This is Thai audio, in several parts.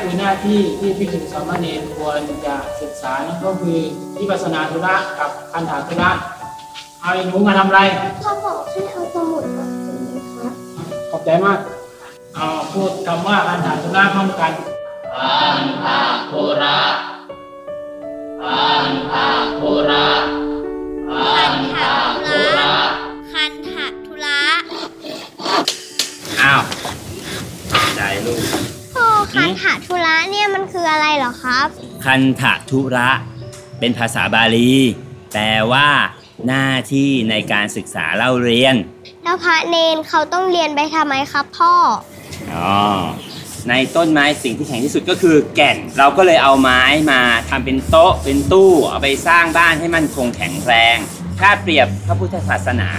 คือหน้าที่ที่ภิกษุสามเณรควรจะศึกษานั่นก็คือวิปัสสนาธุระกับคันธาธุระเอาไอ้หนูมาทำอะไรพ่อบอกให้เอาสมุดมาเขียนครับขอบใจมากเอาพูดคำว่าคันธาธุระพร้อมกันคัน คันถาธุระเนี่ยมันคืออะไรเหรอครับ คันธะทุระ เป็นภาษาบาลี แปลว่าหน้าที่ในการศึกษาเล่าเรียน แล้วพระเนนเขาต้องเรียนไปทำไมครับพ่อ อ๋อ ในต้นไม้สิ่งที่แข็งที่สุดก็คือแก่น เราก็เลยเอาไม้มาทำเป็นโต๊ะ เป็นตู้ เอาไปสร้างบ้านให้มันคงแข็งแรง ถ้าเปรียบพระพุทธศาสนา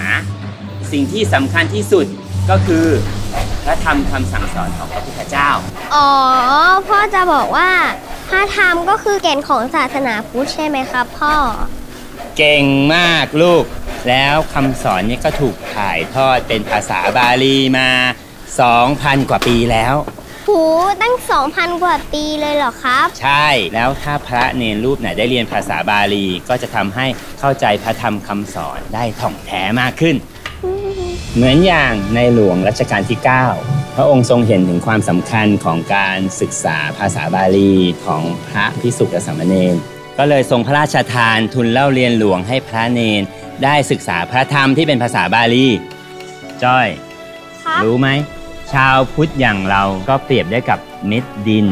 สิ่งที่สำคัญที่สุดก็คือ พระธรรมคำสั่งสอนของพระพุทธเจ้า อ๋อ พ่อจะบอกว่าพระธรรมก็คือแก่นของศาสนาพุทธใช่ไหมครับพ่อ เก่งมากลูก แล้วคำสอนนี้ก็ถูกถ่ายทอดเป็นภาษาบาลีมา 2,000 กว่าปีแล้ว หูตั้ง 2,000 กว่าปีเลยเหรอครับ ใช่แล้วถ้าพระเนรรูปไหนได้เรียนภาษาบาลี ก็จะทำให้เข้าใจพระธรรมคำสอนได้ถ่องแท้มากขึ้น เหมือนอย่างในหลวงรัชกาลที่ 9 พระองค์ทรงเห็นถึงความสำคัญของการศึกษาภาษาบาลีของพระพิสุและสามเณรก็เลยทรงพระราชทานทุนเล่าเรียนหลวงให้พระเนรได้ศึกษาพระธรรมที่เป็นภาษาบาลีจ้อย ครับ รู้ไหม ชาวพุทธอย่างเราก็เปรียบได้กับเม็ดดิน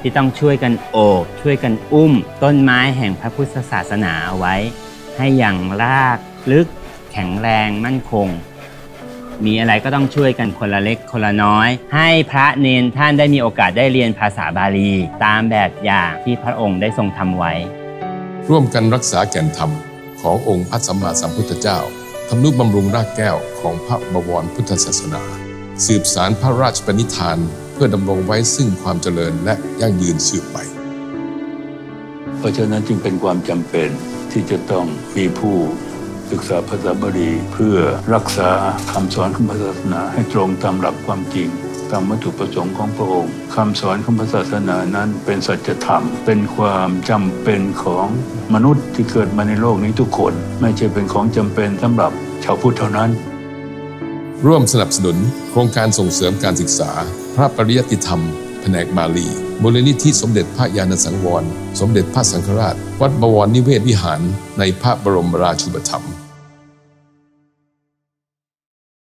ที่ต้องช่วยกันโอบช่วยกันอุ้ม ต้นไม้แห่งพระพุทธศาสนาเอาไว้ ให้อย่างรากลึกแข็งแรงมั่นคง มีอะไรก็ต้องช่วยกันคนละเล็กคนละน้อย ให้พระเนนท่านได้มีโอกาสได้เรียนภาษาบาลี ตามแบบอย่างที่พระองค์ได้ทรงทำไว้ ร่วมกันรักษาแก่นธรรมขององค์พระสัมมาสัมพุทธเจ้าทำนุบำรุงรากแก้วของพระบวรพุทธศาสนา สืบสารพระราชปณิธานเพื่อดำรงไว้ซึ่งความเจริญและยั่งยืนสืบไป เพราะฉะนั้นจึงเป็นความจำเป็นที่จะต้องมีผู้ ศึกษาภาษาบาลีเพื่อรักษาคำสอนของพระศาสนาให้ตรงตามหลักความจริงตามวัตถุประสงค์ของพระองค์คำสอนของพระศาสนานั้นเป็นสัจธรรม เป็นความจำเป็นของมนุษย์ที่เกิดมาในโลกนี้ทุกคน ไม่ใช่เป็นของจำเป็นสำหรับชาวพุทธเท่านั้น ร่วมสนับสนุนโครงการส่งเสริมการศึกษา พระปริยติธรรม แผนกบาลีบริณิธิสมเด็จพระยาณสังวร สมเด็จพระสังฆราช วัดบวรนิเวศวิหารในพระบรมราชูปถัมภ์